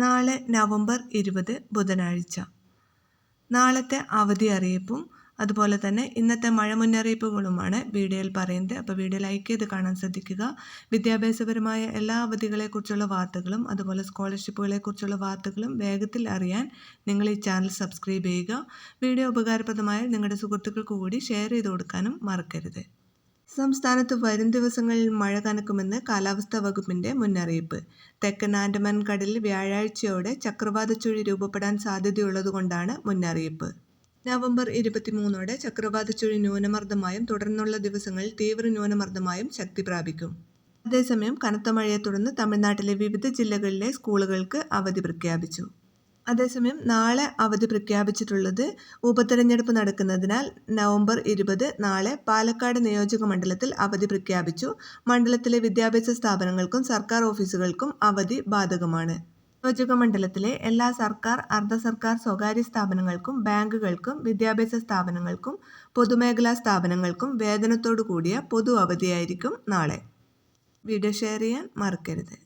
നാളെ നവംബർ ഇരുപത് ബുധനാഴ്ച. നാളത്തെ അവധി അറിയിപ്പും അതുപോലെ തന്നെ ഇന്നത്തെ മഴ മുന്നറിയിപ്പുകളുമാണ് വീഡിയോയിൽ പറയുന്നത്. അപ്പോൾ വീഡിയോ ലൈക്ക് ചെയ്ത് കാണാൻ ശ്രദ്ധിക്കുക. വിദ്യാഭ്യാസപരമായ എല്ലാ അവധികളെക്കുറിച്ചുള്ള വാർത്തകളും അതുപോലെ സ്കോളർഷിപ്പുകളെക്കുറിച്ചുള്ള വാർത്തകളും വേഗത്തിൽ അറിയാൻ നിങ്ങൾ ഈ ചാനൽ സബ്സ്ക്രൈബ് ചെയ്യുക. വീഡിയോ ഉപകാരപ്രദമായ നിങ്ങളുടെ സുഹൃത്തുക്കൾക്ക് കൂടി ഷെയർ ചെയ്ത് കൊടുക്കാനും മറക്കരുത്. സംസ്ഥാനത്ത് വരും ദിവസങ്ങളിൽ മഴ കനക്കുമെന്ന് കാലാവസ്ഥാ വകുപ്പിന്റെ മുന്നറിയിപ്പ്. തെക്കൻ ആൻഡമാൻ കടലിൽ വ്യാഴാഴ്ചയോടെ ചക്രവാത ചുഴി രൂപപ്പെടാൻ സാധ്യതയുള്ളതുകൊണ്ടാണ് മുന്നറിയിപ്പ്. നവംബർ ഇരുപത്തിമൂന്നോടെ ചക്രവാത ചുഴി ന്യൂനമർദ്ദമായും തുടർന്നുള്ള ദിവസങ്ങളിൽ തീവ്ര ന്യൂനമർദ്ദമായും ശക്തി പ്രാപിക്കും. അതേസമയം കനത്ത മഴയെ തുടർന്ന് തമിഴ്നാട്ടിലെ വിവിധ ജില്ലകളിലെ സ്കൂളുകൾക്ക് അവധി പ്രഖ്യാപിച്ചു. അതേസമയം നാളെ അവധി പ്രഖ്യാപിച്ചിട്ടുള്ളത് ഉപതെരഞ്ഞെടുപ്പ് നടക്കുന്നതിനാൽ നവംബർ ഇരുപത് നാളെ പാലക്കാട് നിയോജക മണ്ഡലത്തിൽ അവധി പ്രഖ്യാപിച്ചു. മണ്ഡലത്തിലെ വിദ്യാഭ്യാസ സ്ഥാപനങ്ങൾക്കും സർക്കാർ ഓഫീസുകൾക്കും അവധി ബാധകമാണ്. നിയോജക മണ്ഡലത്തിലെ എല്ലാ സർക്കാർ അർദ്ധ സർക്കാർ സ്വകാര്യ സ്ഥാപനങ്ങൾക്കും ബാങ്കുകൾക്കും വിദ്യാഭ്യാസ സ്ഥാപനങ്ങൾക്കും പൊതുമേഖലാ സ്ഥാപനങ്ങൾക്കും വേതനത്തോടു കൂടിയ പൊതു അവധിയായിരിക്കും നാളെ. വീഡിയോ ഷെയർ ചെയ്യാൻ മറക്കരുത്.